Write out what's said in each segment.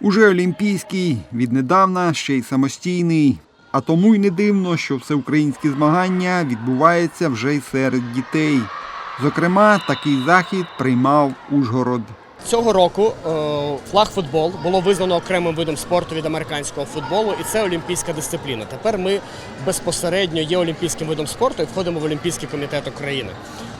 Уже олімпійський, віднедавна ще й самостійний. А тому й не дивно, що всеукраїнські змагання відбуваються вже й серед дітей. Зокрема, такий захід приймав Ужгород. Цього року е, флаг-футбол було визнано окремим видом спорту від американського футболу, і це олімпійська дисципліна. Тепер ми безпосередньо є олімпійським видом спорту і входимо в Олімпійський комітет України.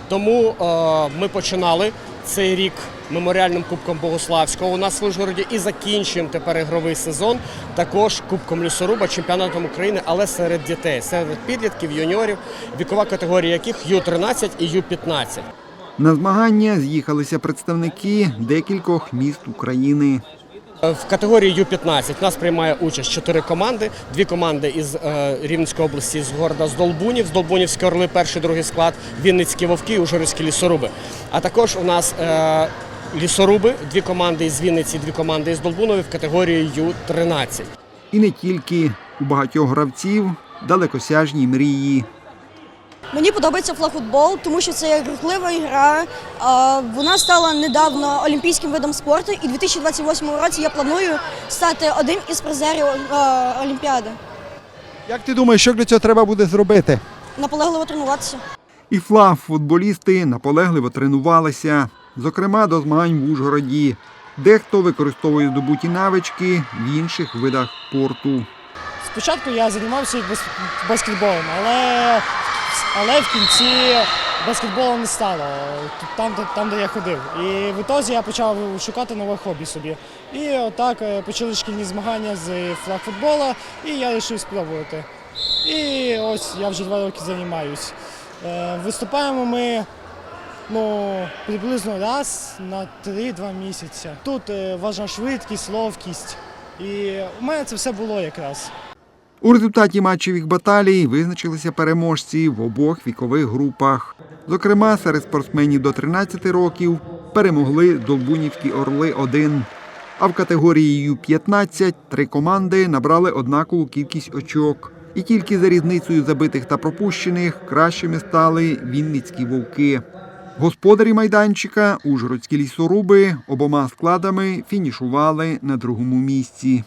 Тому е, ми починали цей рік меморіальним кубком Богославського у нас в Ужгороді і закінчуємо тепер ігровий сезон також кубком лісоруба, чемпіонатом України, але серед дітей, серед підлітків, юніорів, вікова категорія яких Ю-13 і Ю-15. На змагання з'їхалися представники декількох міст України. В категорії Ю-15 нас приймає участь чотири команди. Дві команди із е, Рівненської області з города Здолбунів, Здолбунівські орли, перший, другий склад, Вінницькі вовки і Ужгородські лісоруби. А також у нас е, лісоруби, дві команди із Вінниці, дві команди із Долбунові в категорії Ю-13. І не тільки у багатьох гравців далекосяжні мрії. Мені подобається флагфутбол, тому що це рухлива гра. Вона стала недавно олімпійським видом спорту, і у 2028 році я планую стати одним із призерів Олімпіади. Як ти думаєш, що для цього треба буде зробити? Наполегливо тренуватися. І флаг футболісти наполегливо тренувалися, зокрема до змагань в Ужгороді. Дехто використовує здобуті навички в інших видах спорту. Спочатку я займався баскетболом, але, але в кінці баскетболу не стало там, де, там, де я ходив. І в ітозі я почав шукати нове хобі собі. І отак е, почали шкільні змагання з флагфутбола, і я вирішив спробувати. І ось я вже два роки займаюсь. Е, Виступаємо ми ну, приблизно раз на 3-2 місяці. Тут е, важна швидкість, ловкість. І у мене це все було якраз. У результаті матчевих баталій визначилися переможці в обох вікових групах. Зокрема, серед спортсменів до 13 років перемогли Долбунівські Орли 1 А в категорії Ю-15 три команди набрали однакову кількість очок. І тільки за різницею забитих та пропущених кращими стали Вінницькі вовки. Господарі майданчика, ужгородські лісоруби, обома складами фінішували на другому місці.